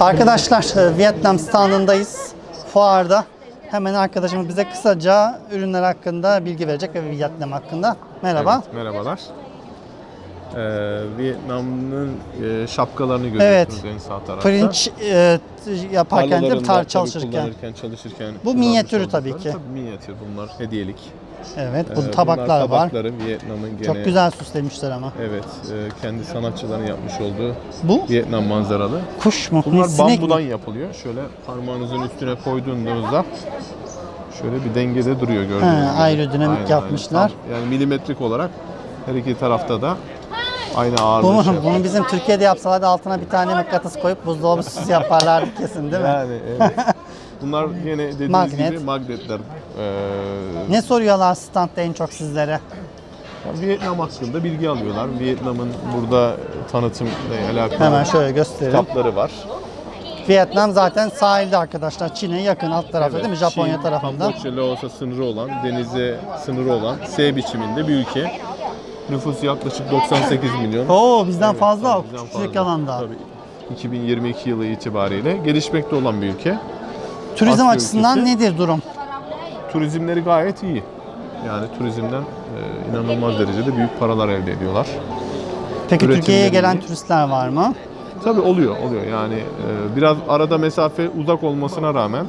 Arkadaşlar e, Vietnam standındayız. Fuarda. Hemen arkadaşımız bize kısaca ürünler hakkında bilgi verecek ve Vietnam hakkında. Merhaba. Evet, merhabalar. Ee, Vietnam'ın e, şapkalarını görüyorsunuz en sağ tarafta. Pirinç e, yaparken de tar çalışırken. çalışırken. Bu minyatürü tabii ki. Tabii minyatür bunlar hediyelik. Evet, Ee, bu bunlar tabaklar var. tabakları Vietnam'ın gene. Çok güzel süslemişler ama. Evet, e, kendi sanatçıların yapmış olduğu Bu Vietnam manzaralı. kuş mu? Bunlar Sinek bambudan mi? yapılıyor. Şöyle parmağınızın üstüne koyduğunuzda şöyle bir dengede duruyor gördüğünüz He, gibi. aerodinamik yapmışlar. Tam Yani milimetrik olarak her iki tarafta da aynı ağırlığı şey yapıyor. Bunu bizim Türkiye'de yapsalardı altına bir tane mıknatıs koyup buzdolabı süs yaparlardı kesin değil mi? Yani evet. Bunlar yine dediğiniz Magnet. gibi magnetler. Ee, Ne soruyorlar standta en çok sizlere? Vietnam hakkında bilgi alıyorlar. Vietnam'ın burada tanıtımla alakalı Hemen şöyle gösterelim. kitapları var. Vietnam zaten sahilde arkadaşlar. Çin'e yakın alt tarafta değil mi? Japonya Çin, tarafında. Kamboçya, Laos'a sınırı olan, denize sınırı olan S biçiminde bir ülke. Nüfusu yaklaşık 98 milyon. Oo bizden fazla o bizden küçücük fazla. alanda. Tabii. 2022 yılı itibariyle gelişmekte olan bir ülke. Turizm Asya açısından ülkesi. nedir durum? Turizmleri gayet iyi. Yani turizmden e, inanılmaz derecede büyük paralar elde ediyorlar. Peki Üretimleri Türkiye'ye gelen iyi. turistler var mı? Tabii oluyor, oluyor. Yani e, biraz arada mesafe uzak olmasına rağmen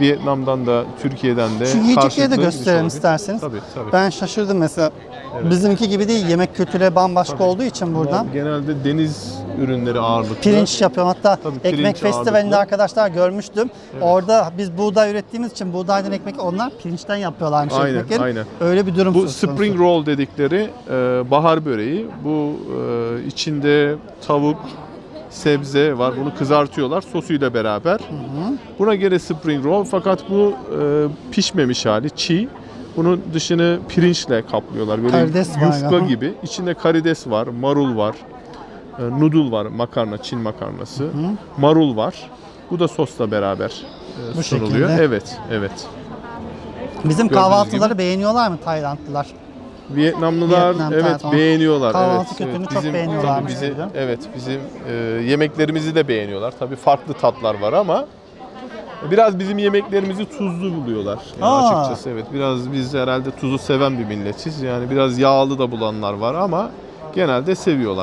Vietnam'dan da Türkiye'den de Şu yiyecekleri de karşılıklı gösterelim isterseniz. Tabii, tabii. Ben şaşırdım mesela. Bizimki gibi değil. Yemek kültürü bambaşka olduğu için burada. Genelde deniz ürünleri ağırlıklı. Pirinç yapıyorum. Hatta Tabii, ekmek festivalinde ağırlıklı. arkadaşlar görmüştüm. Orada biz buğday ürettiğimiz için buğdaydan ekmek onlar pirinçten yapıyorlarmış Aynen, ekmekleri. aynen. Öyle bir durum Bu spring roll dedikleri e, bahar böreği. Bu e, içinde tavuk, sebze var. Bunu kızartıyorlar sosuyla beraber. Buna göre spring roll fakat bu e, pişmemiş hali çiğ. Bunun dışını pirinçle kaplıyorlar. Böyle Karides var yufka galiba. gibi. İçinde karides var, marul var, noodle var, makarna, Çin makarnası. Marul var. Bu da sosla beraber e, Bu sunuluyor. şekilde. Evet, evet. Bizim Gördüğünüz kahvaltıları beğeniyorlar mı Taylandlılar? Vietnamlılar Vietnam, evet Tayvan. beğeniyorlar. Kahvaltı evet, kültürünü çok Bizim- beğeniyorlarmış tabii Bizi, evet bizim e, yemeklerimizi de beğeniyorlar. Tabii farklı tatlar var ama biraz bizim yemeklerimizi tuzlu buluyorlar. Yani Aa. açıkçası evet. Biraz biz herhalde tuzu seven bir milletiz. Yani biraz yağlı da bulanlar var ama genelde seviyorlar.